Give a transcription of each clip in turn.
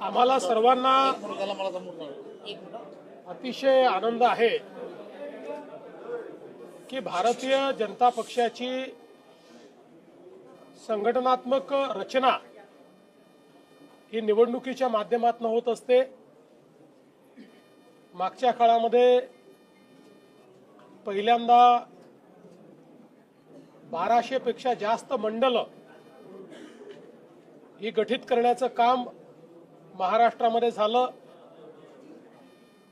आम्हाला सर्वांना अतिशय आनंद आहे की भारतीय जनता पक्षाची संघटनात्मक रचना ही निवडणुकीच्या माध्यमातून होत असते. मागच्या काळामध्ये पहिल्यांदा बाराशे पेक्षा जास्त मंडल ही गठीत करण्याचं काम महाराष्ट्रामध्ये झालं.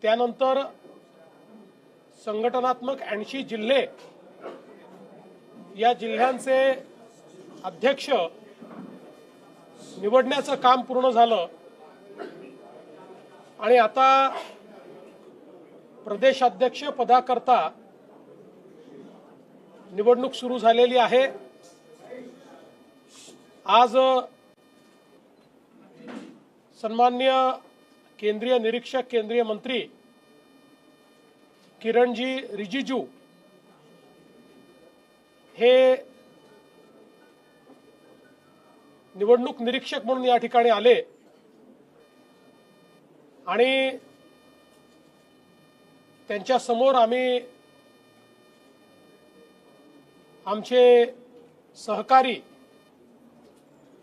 त्यानंतर संघटनात्मक ऐंशी जिल्हे या जिल्ह्यांचे अध्यक्ष निवडण्याचं काम पूर्ण झालं. आणि आता प्रदेशाध्यक्ष पदाकरता निवडणूक सुरू झालेली आहे. आज सन्मान्य केंद्रीय निरीक्षक केंद्रीय मंत्री किरणजी रिजिजू हे निवडणूक निरीक्षक म्हणून या ठिकाणी आले. आणि त्यांच्यासमोर आम्ही आमचे सहकारी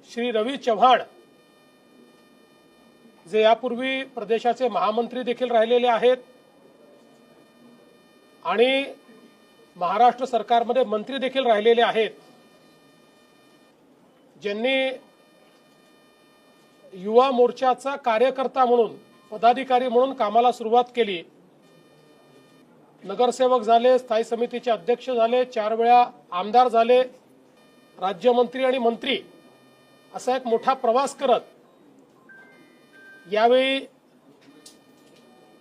श्री रवी चव्हाण जे यापूर्वी प्रदेशाचे महामंत्री देखील राहिलेले आहेत आणि महाराष्ट्र सरकारमध्ये मंत्री देखील राहिलेले आहेत ज्यांनी युवा मोर्चाचा कार्यकर्ता म्हणून पदाधिकारी म्हणून कामाला सुरुवात केली. नगरसेवक झाले स्थायी समितीचे अध्यक्ष झाले चार वेळा आमदार झाले राज्यमंत्री आणि मंत्री असा एक मोठा प्रवास करत यावेळी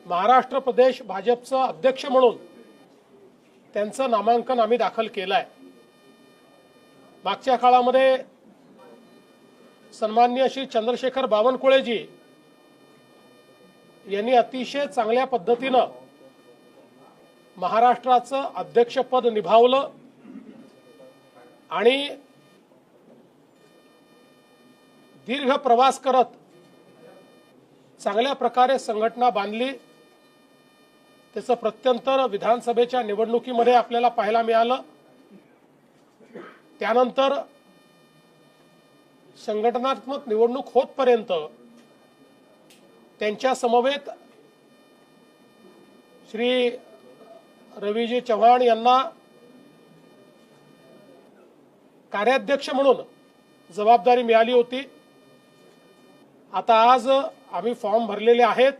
महाराष्ट्र प्रदेश भाजपचं अध्यक्ष म्हणून त्यांचं नामांकन आम्ही दाखल केलं आहे मागच्या काळामध्ये सन्मान्य श्री चंद्रशेखर बावनकुळेजी यांनी अतिशय चांगल्या पद्धतीनं महाराष्ट्राचं अध्यक्षपद निभावलं आणि दीर्घ प्रवास करत चांगल्या प्रकारे संघटना बांधली. त्याचं प्रत्यंतर विधानसभेच्या निवडणुकीमध्ये आपल्याला पाहायला मिळालं. त्यानंतर संघटनात्मक निवडणूक होतपर्यंत त्यांच्या समवेत श्री रवीजी चव्हाण यांना कार्याध्यक्ष म्हणून जबाबदारी मिळाली होती. आता आज आम्ही फॉर्म भरलेले आहेत.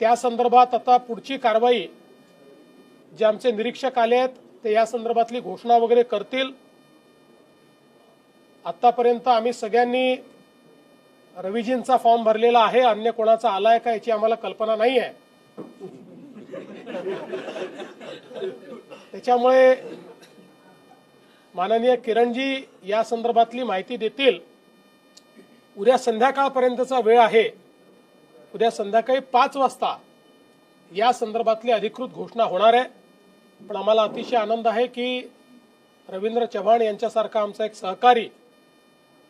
त्या संदर्भात आता पुढची कारवाई जे आमचे निरीक्षक आले आहेत ते या संदर्भातली घोषणा वगैरे करतील. आतापर्यंत आम्ही सगळ्यांनी रविजींचा फॉर्म भरलेला आहे अन्य कोणाचा आलाय का याची आम्हाला कल्पना नाही आहे. त्याच्यामुळे माननीय किरणजी या संदर्भातली माहिती देतील. उद्या संध्याकाळपर्यंतचा वेळ आहे. उद्या संध्याकाळी पाच वाजता या संदर्भातली अधिकृत घोषणा होणार आहे. पण आम्हाला अतिशय आनंद आहे की रवींद्र चव्हाण यांच्यासारखा आमचा एक सहकारी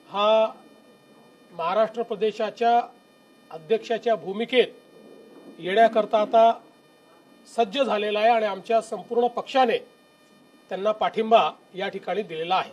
हा महाराष्ट्र प्रदेशाच्या अध्यक्षाच्या भूमिकेत येण्याकरता आता सज्ज झालेला आहे आणि आमच्या संपूर्ण पक्षाने त्यांना पाठिंबा या ठिकाणी दिलेला आहे.